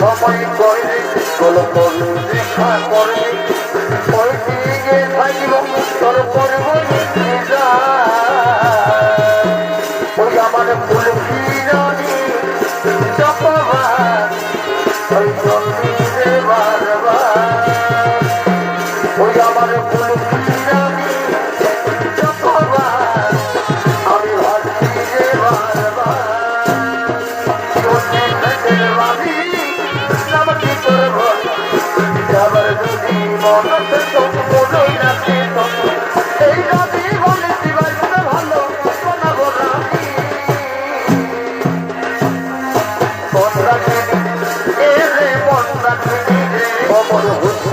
সময় করে গল্প দেখা করে।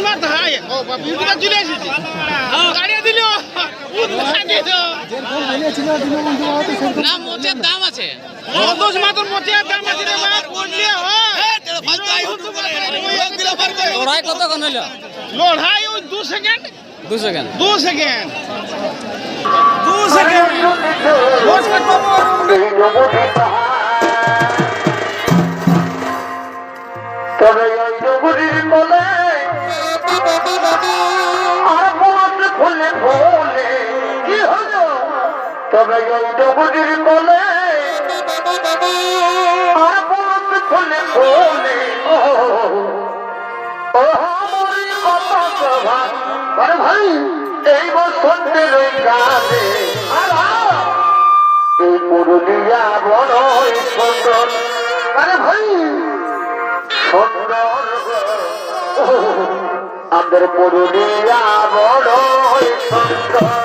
মুসলমান দাম আছে। দোষ মাত্র মোচের দাম আছে লড়াই দু সেকেন্ড। দু সেকেন্ড। দু সেকেন্ড। তবে এই ডুবুরির বলে খুলে খুলে আরে ভাই, এই বসন্তের কালে এই পুরুলিয়া বড়ই সুন্দর, আরে ভাই, সুন্দর আমাদের পুরুলিয়া বড়ই সুন্দর।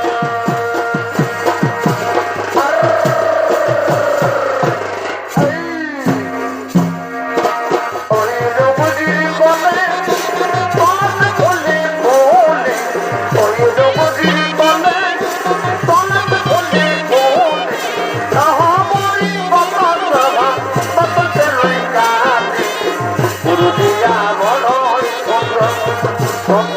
어?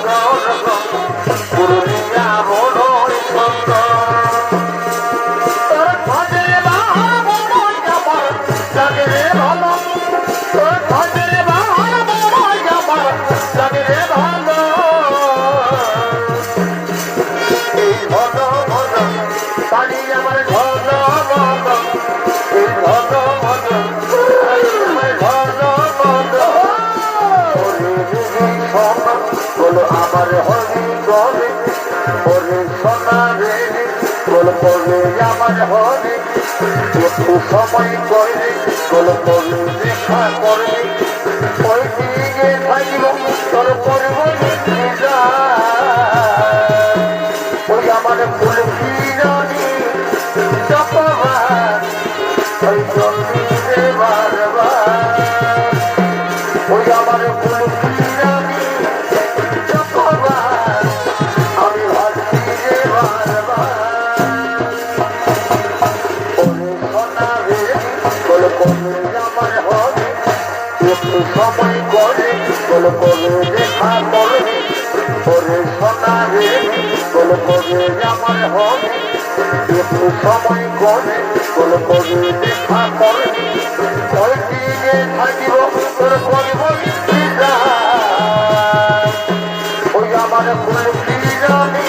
বলে আমার হরে, একটু সময় করলে গল্প দেখা করলে ওই দিকে থাকিব তোর পড়ব ফুল কি সময় করে কল করে দেখা করে করে সোনারে কল করে আমার হবে একটু সময় করে কল করে দেখা করে ওই দিকে থাকিব তোর করব ওই আমার ফুল জানি